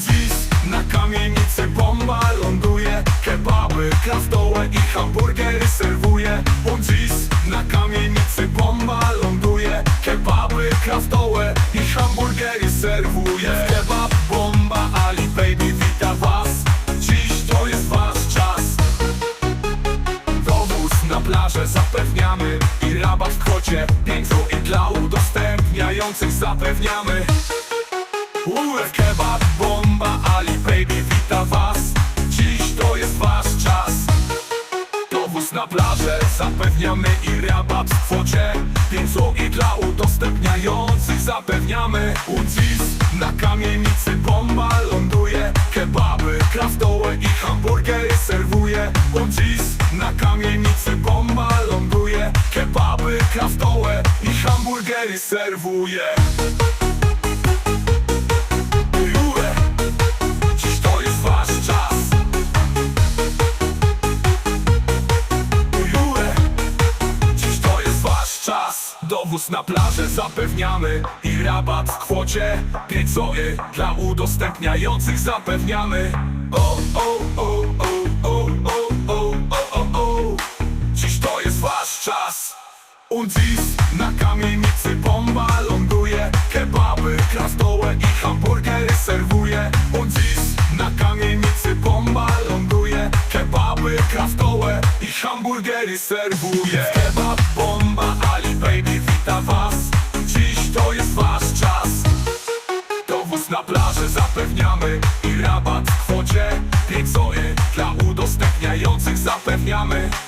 Dziś na kamienicy bomba ląduje. Kebaby, kraftołe i hamburgery serwuje. Dziś na kamienicy bomba ląduje. Kebaby, kraftołe i hamburgery serwuje. Kebab, bomba, Ali Baby wita was. Dziś to jest wasz czas. Dowóz na plażę zapewniamy I rabat w kwocie 5 i dla udostępniających zapewniamy. Uwe kebab, na plażę. Zapewniamy i rabat w kwocie. 5 i dla udostępniających. Zapewniamy Ucis na kamienicy bomba ląduje. Kebaby, kraftołe i hamburgery serwuje. Ucis na kamienicy bomba ląduje. Kebaby, kraftołe i hamburgery serwuje Dowóz na plażę zapewniamy I rabat w kwocie 5 zoje Dla udostępniających zapewniamy. O, o, o, o, o, o, o, o, o, o. Dziś to jest wasz czas. Dziś na kamienicy bomba ląduje Kebaby, kraftołe i hamburgery serwuje. Dziś na kamienicy bomba ląduje Kebaby, kraftołe i hamburgery serwuje. Kebab, bomba, Baby wita was. Dziś to jest wasz czas. Dowóz na plażę zapewniamy I rabat w kwocie. 5 zoje Dla udostępniających zapewniamy